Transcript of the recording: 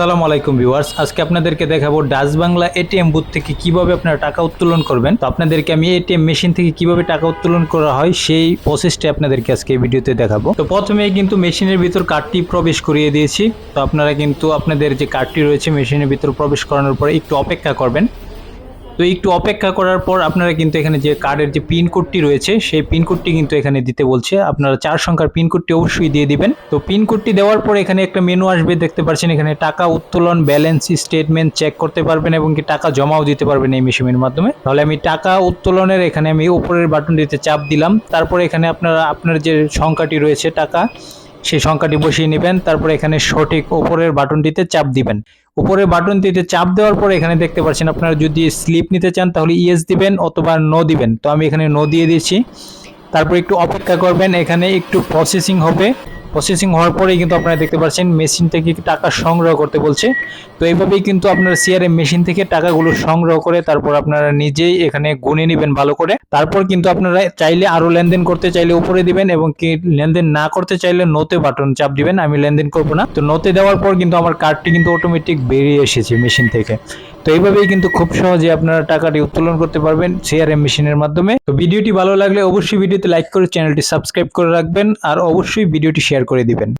আসসালামু আলাইকুম ভিউয়ার্স। আজকে আপনাদেরকে দেখাবো ডাচ বাংলা এটিএম বুথ থেকে কীভাবে আপনারা টাকা উত্তোলন করবেন। তো আপনাদেরকে আমি এটিএম মেশিন থেকে কীভাবে টাকা উত্তোলন করা হয় সেই প্রসেসটি আপনাদেরকে আজকে এই ভিডিওতে দেখাবো। তো প্রথমে কিন্তু মেশিনের ভিতর কার্ডটি প্রবেশ করিয়ে দিয়েছি। তো আপনারা কিন্তু আপনাদের যে কার্ডটি রয়েছে, মেশিনের ভিতর প্রবেশ করানোর পরে একটু অপেক্ষা করবেন। তো একটু অপেক্ষা করার পর আপনারা কিন্তু এখানে যে কার্ডের যে পিন কোডটি রয়েছে, সেই পিন কোডটি কিন্তু এখানে দিতে বলছে। আপনারা চার সংখ্যার পিন কোডটি অবশ্যই দিয়ে দিবেন। তো পিন কোডটি দেওয়ার পর এখানে একটা মেনু আসবে, দেখতে পাচ্ছেন এখানে টাকা উত্তোলন ব্যালেন্স স্টেটমেন্ট চেক করতে পারবেন এবং কি টাকা জমাও দিতে পারবেন এই মেশিনের মাধ্যমে। তাহলে আমি টাকা উত্তোলনের এখানে আমি উপরের বাটনটিতে চাপ দিলাম। তারপরে এখানে আপনারা, আপনার যে সংখ্যাটি রয়েছে টাকা সেই সংখ্যাটি বসিয়ে নেবেন, তারপর এখানে সঠিক উপরের বাটনটিতে চাপ দিবেন। উপরের বাটনটিতে চাপ দেওয়ার পরে এখানে দেখতে পাচ্ছেন আপনারা যদি স্লিপ নিতে চান তাহলে ইয়েস দিবেন অথবা নো দিবেন। তো আমি এখানে নো দিয়ে দিয়েছি তারপর একটু অপেক্ষা করবেন, এখানে একটু প্রসেসিং হবে। প্রসেসিং হওয়ার পরেই কিন্তু আপনারা দেখতে পাচ্ছেন মেশিন থেকে টাকা সংগ্রহ করতে বলছে। তো এইভাবেই কিন্তু আপনারা সিআরএম মেশিন থেকে টাকাগুলো সংগ্রহ করে তারপর আপনারা নিজেই এখানে গুনে নেবেন ভালো করে। তারপর কিন্তু আপনারা চাইলে আরও লেনদেন করতে চাইলে উপরে দিবেন এবং কি লেনদেন না করতে চাইলে নোতে বাটন চাপ দিবেন, আমি লেনদেন করব না। তো নোতে দেওয়ার পর কিন্তু আমার কার্ডটি কিন্তু অটোমেটিক বেরিয়ে এসেছে মেশিন থেকে। তো এইভাবেই কিন্তু খুব সহজে আপনারা টাকাটি উত্তোলন করতে পারবেন সিআরএম মেশিনের মাধ্যমে। তো ভিডিওটি ভালো লাগলে অবশ্যই ভিডিওতে লাইক করে চ্যানেলটি সাবস্ক্রাইব করে রাখবেন আর অবশ্যই ভিডিওটি শেয়ার করে দিবেন।